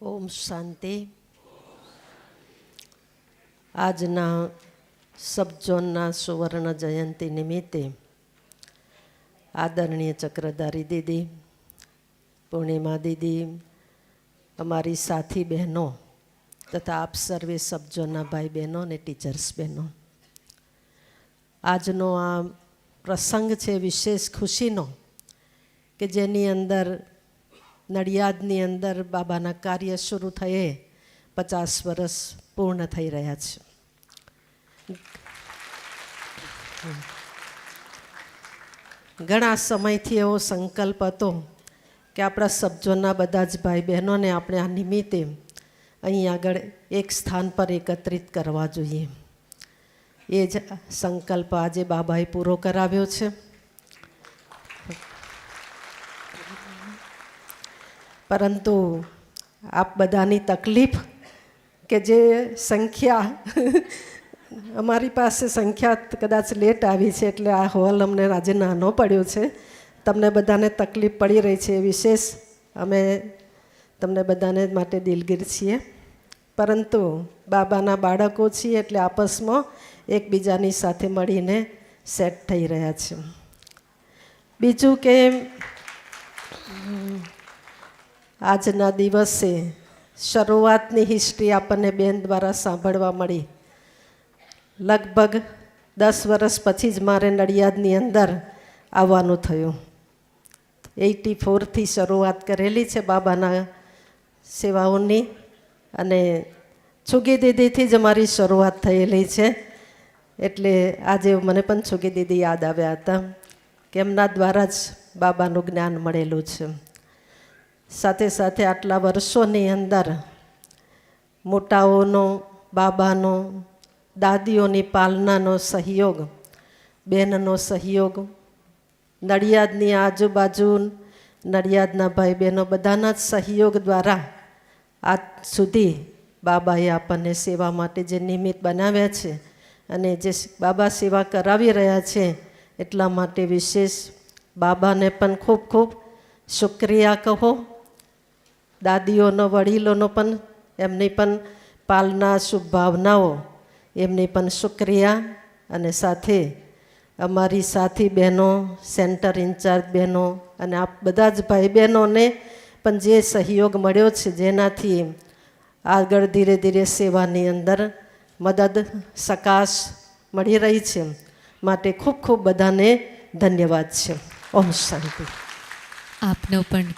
ઓમ શાંતિ. આજના સબજોનના સુવર્ણ જયંતિ નિમિત્તે આદરણીય ચક્રધારી દીદી, પૂર્ણિમા દીદી, અમારી સાથી બહેનો તથા આપ સર્વે સબજોનના ભાઈ બહેનો અને ટીચર્સ બહેનો. આજનો આ પ્રસંગ છે વિશેષ ખુશીનો કે જેની અંદર નડિયાદની અંદર બાબાના કાર્ય શરૂ થયે, પચાસ વર્ષ પૂર્ણ થઈ રહ્યા છે. ઘણા સમયથી એવો સંકલ્પ હતો કે આપણા સબ્જોના બધા જ ભાઈ બહેનોને આપણે આ નિમિત્તે અહીં આગળ એક સ્થાન પર એકત્રિત કરવા જોઈએ. એ જ સંકલ્પ આજે બાબાએ પૂરો કરાવ્યો છે. પરંતુ આપ બધાની તકલીફ કે જે સંખ્યા, અમારી પાસે સંખ્યા કદાચ લેટ આવી છે એટલે આ હોલ અમને આજે નાનો પડ્યો છે. તમને બધાને તકલીફ પડી રહી છે વિશેષ અમે તમને બધાને માટે દિલગીર છીએ. પરંતુ બાબાના બાળકો છીએ એટલે આપસમાં એકબીજાની સાથે મળીને સેટ થઈ રહ્યા છે. બીજું કે આજના દિવસે શરૂઆતની હિસ્ટ્રી આપણને બેન દ્વારા સાંભળવા મળી. લગભગ દસ વર્ષ પછી જ મારે નડિયાદની અંદર આવવાનું થયું. એટી ફોરથી શરૂઆત કરેલી છે બાબાના સેવાઓની અને છુગી દીદીથી જ મારી શરૂઆત થયેલી છે. એટલે આજે મને પણ છુગી દીદી યાદ આવ્યા હતા. કે એમના દ્વારા જ બાબાનું જ્ઞાન મળેલું છે. સાથે સાથે આટલા વર્ષોની અંદર મોટાઓનો, બાબાનો, દાદીઓની પાલનાનો સહયોગ, બહેનનો સહયોગ, નડિયાદની આજુબાજુ નડિયાદના ભાઈ બહેનો બધાના જ સહયોગ દ્વારા આજ સુધી બાબાએ આપણને સેવા માટે જે નિમિત્ત બનાવ્યા છે અને જે બાબા સેવા કરાવી રહ્યા છે એટલા માટે વિશેષ બાબાને પણ ખૂબ ખૂબ શુક્રિયા કહો. દાદીઓનો, વડીલોનો પણ, એમની પણ પાલના શુભ ભાવનાઓ, એમની પણ શુક્રિયા. અને સાથે અમારી સાથી બહેનો, સેન્ટર ઇન્ચાર્જ બહેનો અને આપ બધા જ ભાઈ બહેનોને પણ જે સહયોગ મળ્યો છે, જેનાથી આગળ ધીરે ધીરે સેવાની અંદર મદદ, સકાશ મળી રહી છે, માટે ખૂબ ખૂબ બધાને ધન્યવાદ છે. ઓમ શાંતિ. આપનો પણ